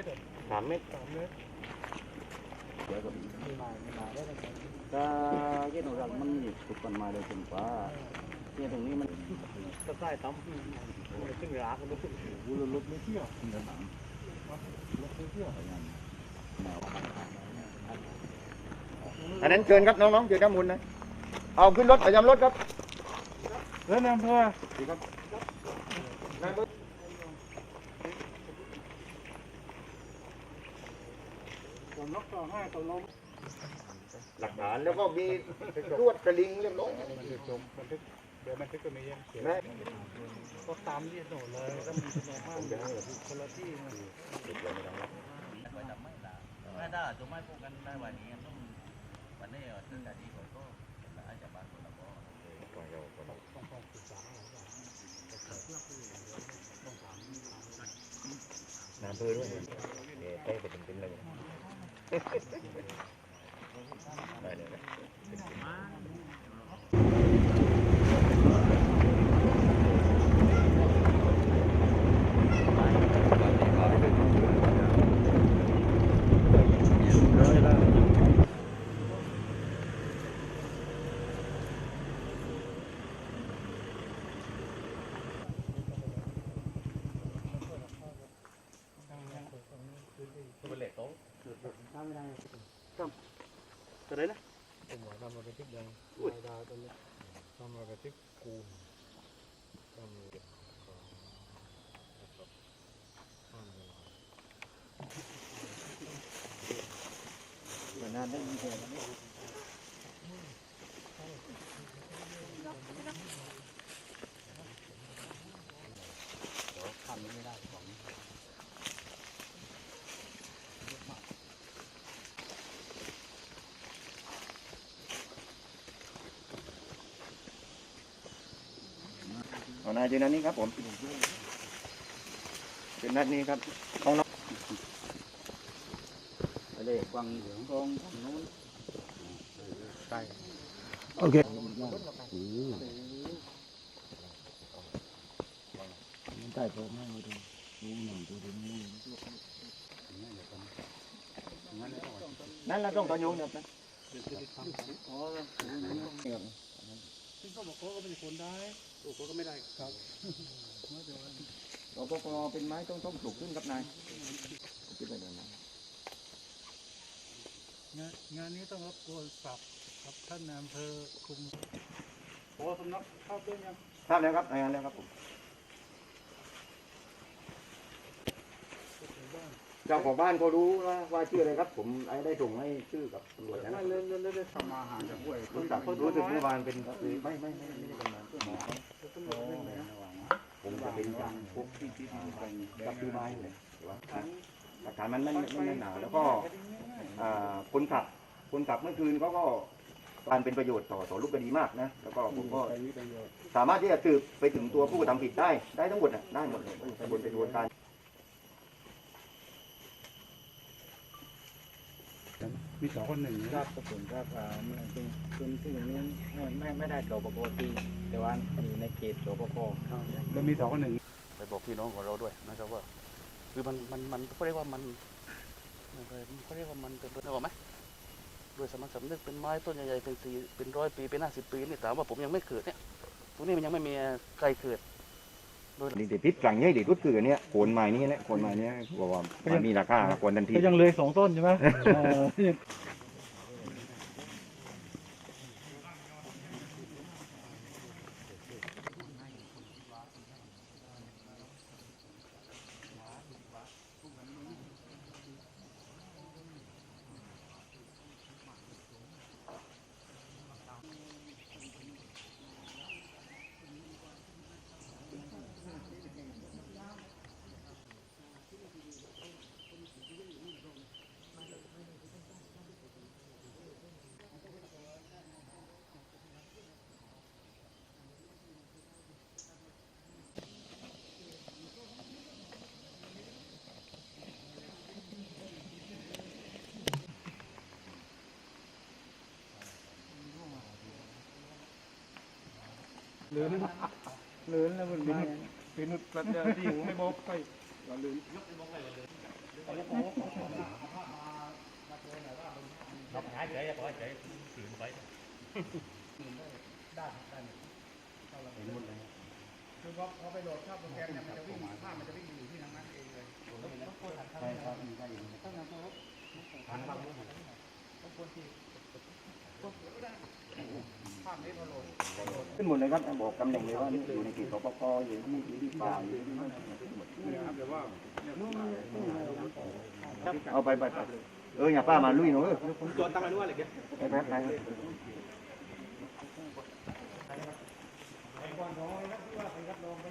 ตรเหรอสามเมตรสามเมตรเดี๋ยวก็มีมายมีหมายได้ไหมถ้าเย็นรักมันมีสุกกันมาเลยเป็นฟ้าเนี่ยตรงนี้มันก็ใต้ตั้มมันขึ้นรากกันด้วยวุ้นรถไม่เที่ยวนะหนังรถเที่ยวอันนั้นเชิญครับน้องๆเชิญข้ามูลนะเอาขึ้นรถประจำรถครับแล้วนำเพื่อผม ล็อกต่อให้ตัวล้มหลักฐานแล้วก็มีรวดกระลิงเรียบร้อยมันจะจมบันทึกเดี๋ยวบันทึกก็มียังเขียนนะก็ตามที่โหนดเลยก็มีโหนดมากคนละที่นะไม่ได้จะไม่พูดกันได้วันนี้ต้องวันนี้ถึงจะดีกว่าก็อาจจะบางคนละก็ต้องต้องศึกษาเอาก่อนน้ำเพื่อด้วยเนี่ยใกล้ไปถึงเป็นเลย ไปเลยนะ เป็นเหล็กโต๊ะ จะได้นะผมว่าทำมาเป็นทิกแดงดาวตัวนี้ทำมาเป็นทิกคูนทำเก็บของนะครับทำเวลานานได้ยินเสียงทำไม่ได้ ของเอานายเจอนันนี้ครับผมเป็นนัดนี้ครับของน้องอะไรกวางเหลืองทองนู้นใต้โอเคใต้โต๊ะไม่เอาดูดูหนึ่งดูดูนี่นั่นเราต้องตอนโยงเนี่ยนะอ๋อเนี่ยซึ่งเขาบอกเขาก็เป็นคนได้ โอ้เขาก็ไม่ได้ครับเราปอเป็นไม้ต้องต้องปลูกขึ้นครับนายคิดไปแบบนั้นงานงานนี้ต้องรับตัวสับครับท่านนายอำเภอคุมโอ้สำนักเข้าเพื่อนยังทราบแล้วครับรายงานแล้วครับผมเจ้าของบ้านเขารู้ว่าว่าชื่ออะไรครับ ผมไอ้ได้ส่งให้ชื่อกับตำรวจนะไม่เล่นเล่นเล่นทำมาหาจากห้วยรู้จักรู้สึกเมื่อวานเป็นไม่ไม่ไม่ไม่ ผมจะเป็นจารพกที่ที่ที่ไปกับดูไม้เลยหลักฐานมันไม่ไม่หนาแล้วก็คนขับคนขับเมื่อคืนเขาก็การเป็นประโยชน์ต่อต่อรูปคดีมากนะ แล้วก็ผมก็สามารถที่จะสืบไปถึงตัวผู้กระทำผิดได้ได้ทั้งหมดนะได้หมดเลยบนกระบวนการ มีสองคนหนึ่งครับกระสุนครับอ่ามันเป็นเป็นที่อย่างนี้ไม่ไม่ไม่ได้โดปกติแต่ว่าอยู่ในเขตโดปกแล้วมีสองคนหนึ่งไปบอกพี่น้องของเราด้วยนะครับว่า คือมันมันมันเขาเรียกว่ามันเขาเรียกว่ามันเป็นเรื่องไหมด้วยสมัครสำนึกเป็นไม้ต้นใหญ่ๆเป็นสี่เป็นร้อยปีเป็นห้าสิบปีนี่ถามว่าผมยังไม่เกิดเนี่ยตรงนี้มันยังไม่มีใครเกิด นี่เดี๋ยวพิษกลางใหญ่เดี๋ยวรุดคืออันเนี้ยโคนไม้นี่แหละโคนไม้เนี้ยบอกว่ามันมีราคาควรทันทีก็ยังเลยสองต้นใช่ไหม เลือนเลือนแล้วมันเป็นเป็นนุดปัญญาที่หูให้บอกไปว่าเลือนเราหายใจปล่อยใจสื่อไปคือพอพอไปโหลดเข้าโปรแกรมเนี่ยมันจะวิ่งภาพมันจะวิ่งอยู่ที่ทางนั้นเองเลยใช่ครับใช่ทางบางภาพนี้พอโหล ขึ้นหมดเลยครับบอกตำแหน่งเลยว่านี่อยู่ในเขตสปกอยู่ที่อยู่ที่ป่าอยู่ที่เอาไปไปไปเอออย่าป้ามาลุยหนูเออผมตัวตั้งไว้ด้วยอะไรเงี้ยไปแป๊บไปไอ้ก่อนของรับที่ว่าไปรับรองไป